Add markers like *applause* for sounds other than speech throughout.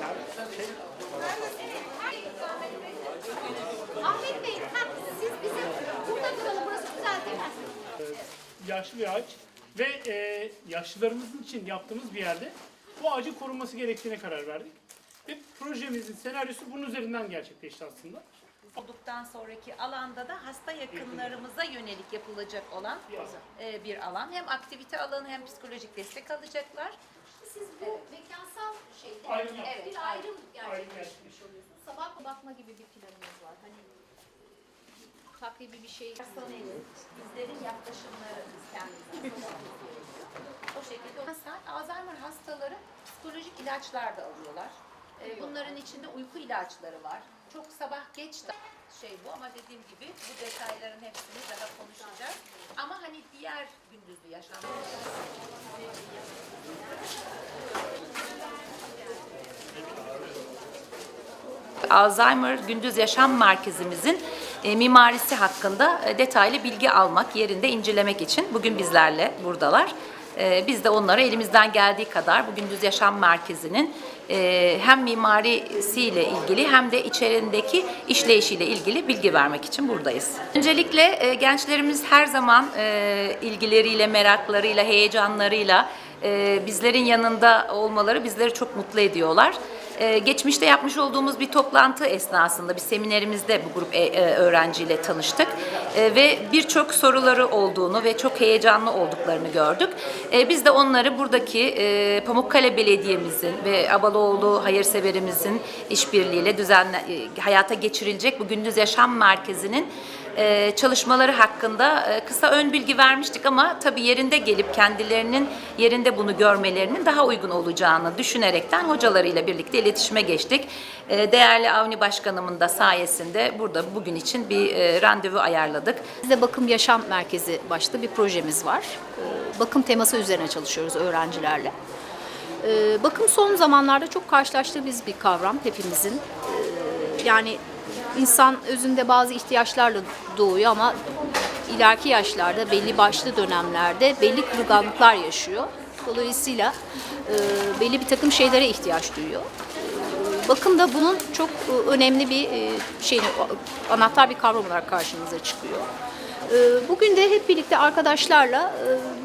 Ben. Sen şey, Ahmet Bey, ha, siz bize burada duralım, burası güzel değil mi? yaşlı bir ağaç ve e, yaşlılarımızın için yaptığımız bir yerde bu ağacın korunması gerektiğine karar verdik. Ve projemizin senaryosu bunun üzerinden gerçekleşti aslında. Olduktan sonraki alanda da hasta yakınlarımıza yönelik yapılacak olan e, bir alan. Hem aktivite alanı hem psikolojik destek alacaklar. Siz bu mekansal şeyde evet, bir ayrım gerçekleştirmiş oluyorsunuz. Sabah bakma gibi bir planınız var. Hani takribi bir şey. Personelin, bizlerin yaklaşımları biz kendimize *laughs* O şekilde saat Alzheimer hastaları psikolojik ilaçlar da alıyorlar. E, Bunların içinde uyku ilaçları var. Çok sabah geç de şey bu ama dediğim gibi bu detayların hepsini daha konuşacağız. Ama hani diğer gündüzlü yaşam Alzheimer Gündüz Yaşam Merkezimizin e, mimarisi hakkında e, detaylı bilgi almak, yerinde incelemek için bugün bizlerle buradalar. E, biz de onlara elimizden geldiği kadar bu Gündüz Yaşam Merkezi'nin hem mimarisiyle ilgili hem de içerindeki işleyişiyle ilgili bilgi vermek için buradayız. Öncelikle e, gençlerimiz her zaman e, ilgileriyle, meraklarıyla, heyecanlarıyla e, bizlerin yanında olmaları bizleri çok mutlu ediyorlar. Ee, geçmişte yapmış olduğumuz bir toplantı esnasında bir seminerimizde bu grup e, e, öğrenciyle tanıştık Ee, ve birçok soruları olduğunu ve çok heyecanlı olduklarını gördük. Ee, biz de onları buradaki e, Pamukkale Belediye'mizin ve Abaloğlu Hayırseverimizin işbirliğiyle düzenle hayata geçirilecek bu Gündüz Yaşam Merkezi'nin çalışmaları hakkında kısa ön bilgi vermiştik ama tabii yerinde gelip kendilerinin yerinde bunu görmelerinin daha uygun olacağını düşünerekten hocalarıyla birlikte iletişime geçtik. E, Değerli Avni Başkanımın da sayesinde burada bugün için bir e, randevu ayarladık. Bizde Bakım Yaşam Merkezi başta bir projemiz var. Ee, Bakım teması üzerine çalışıyoruz öğrencilerle. Ee, Bakım son zamanlarda çok karşılaştığımız bir kavram hepimizin. Ee, Yani insan özünde bazı ihtiyaçlarla doğuyor ama ileriki yaşlarda belli başlı dönemlerde belli kırılganlıklar yaşıyor. Dolayısıyla e, belli bir takım şeylere ihtiyaç duyuyor. Bakım da bunun çok e, önemli bir e, şey, anahtar bir kavram olarak karşımıza çıkıyor. E, Bugün de hep birlikte arkadaşlarla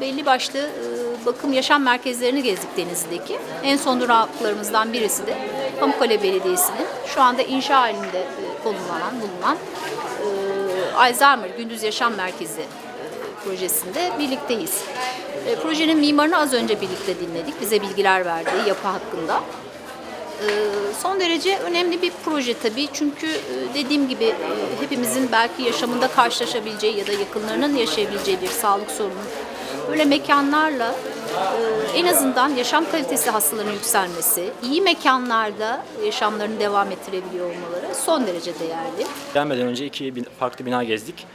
belli başlı bakım yaşam merkezlerini gezdik Denizli'deki. En son duraklarımızdan birisi de Pamukkale Belediyesi'nin şu anda inşa halinde konumlanan, bulunan Alzheimer Gündüz Yaşam Merkezi projesinde birlikteyiz. Projenin mimarını az önce birlikte dinledik. Bize bilgiler verdi yapı hakkında. Ee, Son derece önemli bir proje tabii çünkü e, dediğim gibi e, hepimizin belki yaşamında karşılaşabileceği ya da yakınlarının yaşayabileceği bir sağlık sorunu böyle mekanlarla e, en azından yaşam kalitesi hastaların yükselmesi, iyi mekanlarda yaşamlarını devam ettirebiliyor olmaları son derece değerli. Gelmeden önce iki farklı bina gezdik.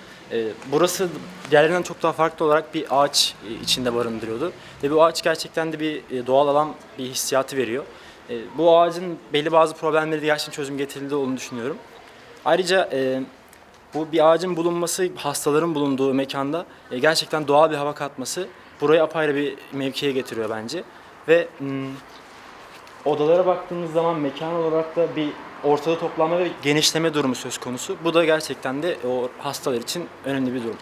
Burası diğerlerinden çok daha farklı olarak bir ağaç içinde barındırıyordu. Ve bu ağaç gerçekten de bir doğal alan bir hissiyatı veriyor. E, Bu ağacın belli bazı problemleri de gerçekten çözüm getirildi olduğunu düşünüyorum. Ayrıca e, bu bir ağacın bulunması, hastaların bulunduğu mekanda e, gerçekten doğal bir hava katması burayı apayrı bir mevkiye getiriyor bence. Ve mm, odalara baktığımız zaman mekan olarak da bir ortada toplanma ve genişleme durumu söz konusu. Bu da gerçekten de o hastalar için önemli bir durum.